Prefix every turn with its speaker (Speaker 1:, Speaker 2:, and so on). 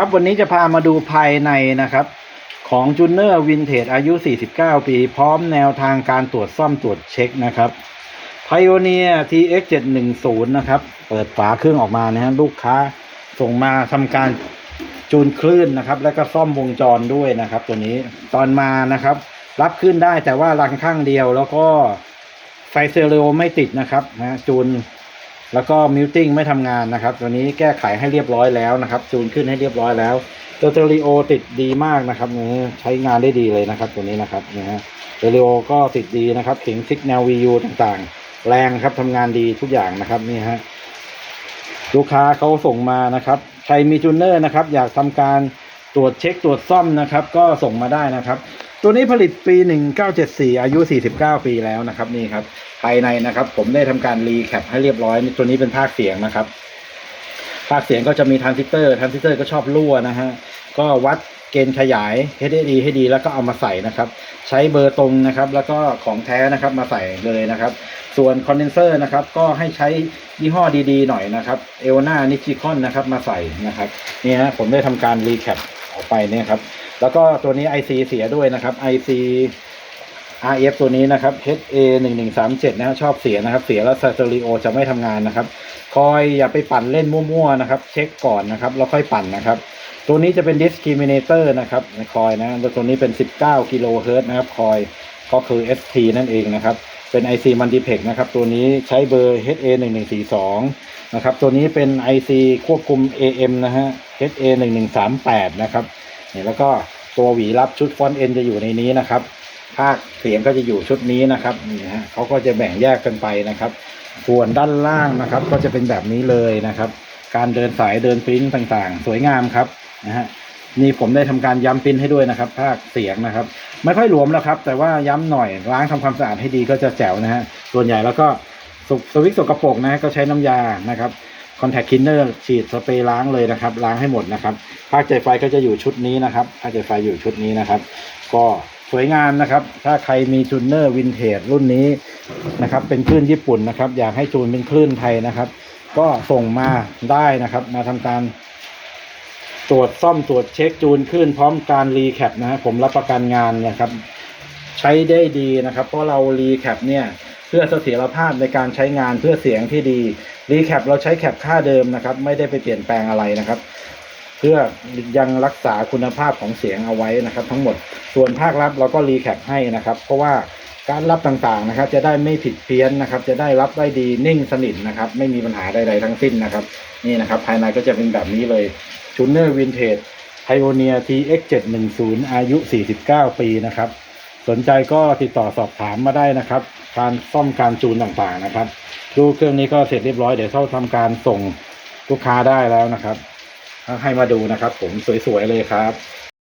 Speaker 1: ครับวันนี้จะพามาดูภายในนะครับ ของจูเนอร์วินเทจอายุ 49 ปี พร้อมแนวทางการตรวจซ่อมตรวจเช็คนะครับ Pioneer TX 710นะครับ เปิดฝาเครื่องออกมานะฮะลูกค้าส่งมาทำการจูนคลื่นนะครับ แล้วก็ซ่อมวงจรด้วยนะครับ ตัวนี้ตอนมานะครับ รับขึ้นได้แต่ว่ารังข้างเดียวแล้วก็ไฟเซอริโอไม่ติดนะครับนะจูน แล้วก็มิวติ้งไม่ทำงานนะครับตัวนี้แก้ไขให้เรียบร้อยแล้วนะครับจูนขึ้นให้เรียบร้อยแล้ว ตัวเตอริโอติดดีมากนะครับนี่ใช้งานได้ดีเลยนะครับ ตัวนี้นะครับนะฮะเตอริโอก็ติดดีนะครับเข็งซิกแนววียูต่างๆ แรงครับทำงานดีทุกอย่างนะครับนี่ฮะลูกค้าเขาส่งมานะครับใครมีจูเนอร์นะครับ อยากทำการตรวจเช็คตรวจซ่อมนะครับ ก็ส่งมาได้นะครับ ตัวนี้ผลิตปี 1974 อายุ 49 ปีแล้วนะครับนี่ครับภายในนะครับ ผมได้ทำการรีแคปให้เรียบร้อยตัวนี้เป็นภาคเสียงนะครับ ภาคเสียงก็จะมีทรานซิสเตอร์ทรานซิสเตอร์ก็ชอบรั่วนะฮะก็วัดเกณฑ์ขยาย HDD ให้ดีแล้วก็เอามาใส่นะครับ ใช้เบอร์ตรงนะครับ แล้วก็ของแท้นะครับมาใส่เลยนะครับ ส่วนคอนเดนเซอร์นะครับ ก็ให้ใช้ยี่ห้อดีๆหน่อยนะครับเอลนานิชิคอนนะครับมาใส่นะครับนี่ฮะผมได้ทำการรีแคปออกไปเนี่ยครับ แล้วก็ตัวนี้ IC เสียด้วยนะครับ IC RF ตัวนี้นะครับ HA 1 1 3 7นะฮะชอบเสียนะครับ เสียแล้วสเตอริโอจะไม่ทำงานนะครับคอยอย่าไปปั่นเล่นมั่วๆนะครับ เช็คก่อนนะครับแล้วค่อยปั่นนะครับ ตัวนี้จะเป็น discriminator นะครับคอยนะแล้วตัวนี้เป็น 19กิโลเฮิรตซ์นะครับคอยก็คือ ST นั่นเองนะครับ เป็น IC Multiplex นะครับ ตัวนี้ใช้เบอร์ HA 1 1 4 2นะครับ ตัวนี้เป็น IC ควบคุม AM นะฮะ HA 1 1 3 8นะครับ นี่แล้วก็ตัวหวีรับชุดฟอนต์เอ็นจะอยู่ในนี้นะครับ ภาคเสียงก็จะอยู่ชุดนี้นะครับนี่ฮะเขาก็จะแบ่งแยกกันไปนะครับ ส่วนด้านล่างนะครับ ก็จะเป็นแบบนี้เลยนะครับ การเดินสายเดินปริ้นต่างๆ สวยงามครับนะฮะนี่ผมได้ทำการย้ำปริ้นให้ด้วยนะครับ ภาคเสียงนะครับ ไม่ค่อยหลวมแล้วครับ แต่ว่าย้ำหน่อยล้างทำความสะอาดให้ดีก็จะแจ๋วนะฮะส่วนใหญ่แล้วก็สวิตสกปรกนะฮะก็ใช้น้ำยานะครับ คอนแทคคินเนอร์ฉีดสเปรย์ล้างเลยนะครับ ล้างให้หมดนะครับภาคใจไฟก็จะอยู่ชุดนี้นะครับภาคใจไฟอยู่ชุดนี้นะครับ ก็สวยงามนะครับ ถ้าใครมีจูนเนอร์วินเทจรุ่นนี้นะครับ เป็นคลื่นญี่ปุ่นนะครับ อยากให้จูนเป็นคลื่นไทยนะครับ ก็ส่งมาได้นะครับ มาทำการ ตรวจซ่อมตรวจเช็คจูนขึ้นพร้อมการรีแคปนะผมรับประกันงานนะครับ ใช้ได้ดีนะครับ เพราะเรารีแคปเนี่ย เพื่อเสถียรภาพในการใช้งานเพื่อเสียงที่ดีรีแคปเราใช้แคปค่าเดิมนะครับ ไม่ได้ไปเปลี่ยนแปลงอะไรนะครับ เพื่อยังรักษาคุณภาพของเสียงเอาไว้นะครับ ทั้งหมดส่วนภาครับเราก็รีแคปให้นะครับ เพราะว่าการรับต่างๆนะครับ จะได้ไม่ผิดเพี้ยนนะครับ จะได้รับได้ดีนิ่งสนิทนะครับ ไม่มีปัญหาใดๆทั้งสิ้นนะครับ นี่นะครับ ภายในก็จะเป็นแบบนี้เลยจูเนอร์วินเทจไ i โอเนีย TX 710 อายุ 49 ปีนะครับ สนใจก็ติดต่อสอบถามมาได้นะครับ การซ่อมการจูนต่างๆนะครับ ดูเครื่องนี้ก็เสร็จเรียบร้อยเดี๋ยวเขาทำการส่งลูกค้าได้แล้วนะครับให้มาดูนะครับ ผมสวยๆเลยครับ